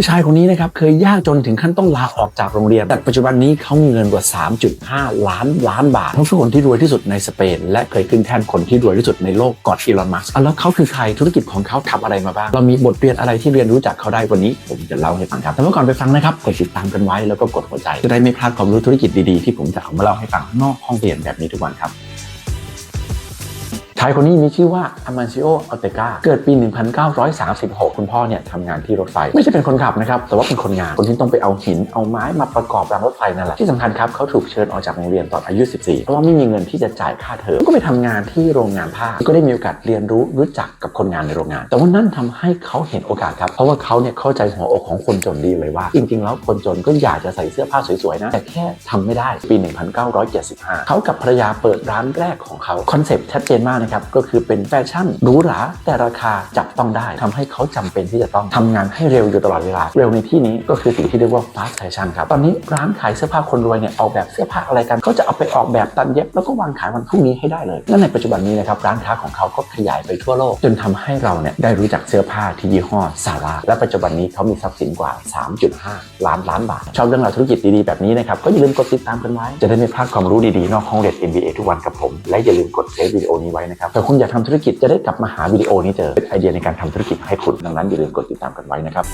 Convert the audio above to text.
ผู้ชายคนนี้นะครับเคยยากจนถึงขั้นต้องลาออกจากโรงเรียน แต่ปัจจุบันนี้เขามีเงินกว่า 3.5 ล้านล้านบาทเขาคือคนที่รวยที่สุดในสเปน และเคยขึ้นแท่นคนที่รวยที่สุดในโลกก่อนอีลอนมัสก์แล้วเขาคือใครธุรกิจของเขาทำอะไรมาบ้างเรามีบทเรียนอะไรที่เรียนรู้จากเขาได้วันนี้ ผมจะเล่าให้ฟังครับแต่เมื่อก่อนไปฟังนะครับกดติดตามกันไว้แล้วก็กดหัวใจจะได้ไม่พลาดความรู้ธุรกิจดีๆที่ผมจะเอามาเล่าให้ฟังนอกห้องเรียนแบบนี้ทุกวันครับ ชายคนนี้มีชื่อว่าอามันซิโออัลเตกาเกิดปี 1936 คุณพ่อเนี่ยทำงานที่รถไฟ ไม่ใช่เป็นคนขับนะครับ แต่ว่าเป็นคนงาน คนที่ต้องไปเอาหินเอาไม้มาประกอบรางรถไฟนั่นแหละ ที่สำคัญครับเขาถูกเชิญออกจากโรงเรียนตอนอายุ 14 เพราะว่าไม่มีเงินที่จะจ่ายค่าเทอมก็ไปทำงานที่โรงงานผ้าก็ได้มีโอกาสเรียนรู้รู้จักกับคนงานในโรงงาน แต่ว่านั่นทำให้เขาเห็นโอกาสครับเพราะว่าเขาเนี่ยเข้าใจหัวอกของคนจนดีเลยว่า จริงๆ แล้วคนจนก็อยากจะใส่เสื้อผ้าสวยๆนะแต่แค่ทำไม่ได้ปี 1975 เขากับภรรยาเปิดร้านแรกของเขาคอนเซปต์ชัดเจนมากนะครับก็คือเป็นแฟชั่นหรูหราแต่ราคาจับต้องได้ทำให้เขาจำเป็นที่จะต้องทำงานให้เร็วอยู่ตลอดเวลา เร็วในที่นี้ก็คือสิ่งที่เรียกว่า fast fashion ครับ ตอนนี้ร้านขายเสื้อผ้าคนรวยเนี่ยออกแบบเสื้อผ้าอะไรกันเขาจะเอาไปออกแบบตัดเย็บแล้วก็วางขายวันพรุ่งนี้ให้ได้เลยและในปัจจุบันนี้นะครับร้านค้าของเขาก็ขยายไปทั่วโลก จนทำให้เราเนี่ยได้รู้จักเสื้อผ้าที่ยี่ห้อซาร่าและปัจจุบันนี้เขามีทรัพย์สินกว่า 3.5 ล้านล้านบาทชอบเรื่องราวธุรกิจดีๆแบบนี้นะครับก็อย่าลืมกดติดตามกันไว้จะได้ไม่พลาดความรู้ดีๆนอกห้องเรียน MBA ทุกวันกับผม และอย่าลืมกดเซฟวิดีโอนี้ไว้นะครับแต่คุณอยากทำธุรกิจจะได้กลับมาหาวิดีโอนี้เจอเป็นไอเดียในการทำธุรกิจให้คุณดังนั้นอย่าลืมกดติดตามกันไว้นะครับ